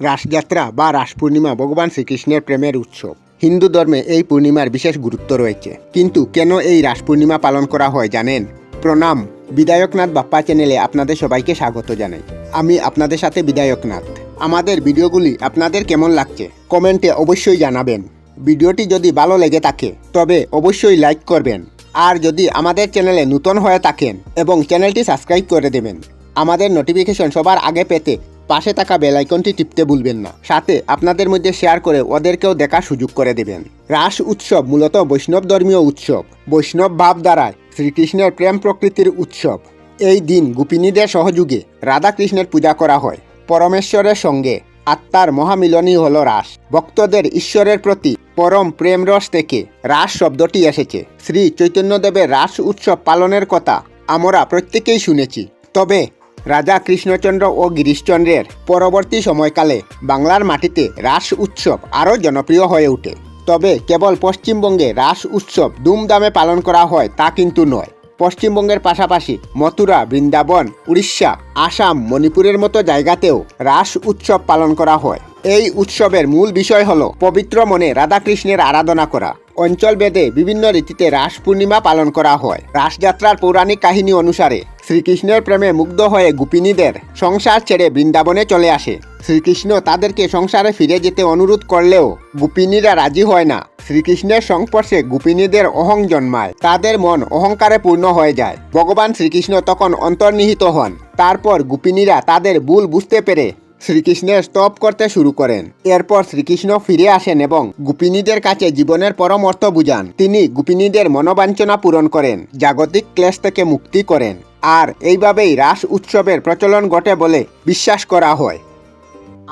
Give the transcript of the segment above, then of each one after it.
রাসযাত্রা বা রাস পূর্ণিমা ভগবান শ্রীকৃষ্ণের প্রেমের উৎসব। হিন্দু ধর্মে এই পূর্ণিমার বিশেষ গুরুত্ব রয়েছে। কিন্তু কেন এই রাস পূর্ণিমা পালন করা হয় জানেন? প্রণাম, বিধায়কনাথ বাপ্পা চ্যানেলে আপনাদের সবাইকে স্বাগত জানাই। আমি আপনাদের সাথে বিধায়কনাথ। আমাদের ভিডিওগুলি আপনাদের কেমন লাগছে কমেন্টে অবশ্যই জানাবেন। ভিডিওটি যদি ভালো লেগে থাকে, তবে অবশ্যই লাইক করবেন। আর যদি আমাদের চ্যানেলে নতুন হয়ে থাকেন এবং চ্যানেলটি সাবস্ক্রাইব করে দেবেন, আমাদের নোটিফিকেশন সবার আগে পেতে পাশে থাকা বেল আইকনটি টিপতে ভুলবেন না। সাথে আপনাদের মধ্যে শেয়ার করে ওদেরকেও দেখার সুযোগ করে দেবেন। রাস উৎসব মূলত বৈষ্ণব ধর্মীয় উৎসব। বৈষ্ণব ভাব দ্বারায় শ্রীকৃষ্ণের প্রেম প্রকৃতির উৎসব। এই দিন গোপিনীদের সহযোগে রাধাকৃষ্ণের পূজা করা হয়। পরমেশ্বরের সঙ্গে আত্মার মহামিলনই হল রাস। ভক্তদের ঈশ্বরের প্রতি পরম প্রেম রস থেকে রাস শব্দটি এসেছে। শ্রী চৈতন্যদেবের রাস উৎসব পালনের কথা আমরা প্রত্যেকেই শুনেছি। তবে রাজা কৃষ্ণচন্দ্র ও গিরিশচন্দ্রের পরবর্তী সময়কালে বাংলার মাটিতে রাস উৎসব আরও জনপ্রিয় হয়ে ওঠে। তবে কেবল পশ্চিমবঙ্গে রাস উৎসব ধুমধামে পালন করা হয় তা কিন্তু নয়। পশ্চিমবঙ্গের পাশাপাশি মথুরা, বৃন্দাবন, উড়িষ্যা, আসাম, মণিপুরের মতো জায়গাতেও রাস উৎসব পালন করা হয়। এই উৎসবের মূল বিষয় হল পবিত্র মনে রাধাকৃষ্ণের আরাধনা করা। অঞ্চল ভেদে বিভিন্ন রীতিতে রাস পূর্ণিমা পালন করা হয়। রাসযাত্রার পৌরাণিক কাহিনী অনুসারে শ্রীকৃষ্ণের প্রেমে মুগ্ধ হয়ে গোপিনীদের সংসার ছেড়ে বৃন্দাবনে চলে আসে। শ্রীকৃষ্ণ তাদেরকে সংসারে ফিরে যেতে অনুরোধ করলেও গোপিনীরা রাজি হয় না। শ্রীকৃষ্ণের সংস্পর্শে গোপিনীদের অহং জন্মায়। তাদের মন অহংকারে পূর্ণ হয়ে যায়। ভগবান শ্রীকৃষ্ণ তখন অন্তর্নিহিত হন। তারপর গোপিনীরা তাদের ভুল বুঝতে পেরে শ্রীকৃষ্ণের স্তব করতে শুরু করেন। এরপর শ্রীকৃষ্ণ ফিরে আসেন এবং গোপিনীদের কাছে জীবনের পরম অর্থ বুঝান। তিনি গোপিনীদের মনোবাঞ্ছনা পূরণ করেন, জাগতিক ক্লেশ থেকে মুক্তি করেন আর এইভাবেই রাস উৎসবের প্রচলন ঘটে বলে বিশ্বাস করা হয়।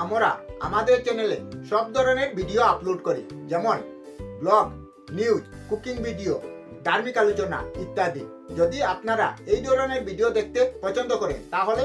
আমরা আমাদের চ্যানেলে সব ধরনের ভিডিও আপলোড করি, যেমন ব্লগ, নিউজ, কুকিং ভিডিও, ধার্মিক আলোচনা ইত্যাদি। যদি আপনারা এই ধরনের ভিডিও দেখতে পছন্দ করেন, তাহলে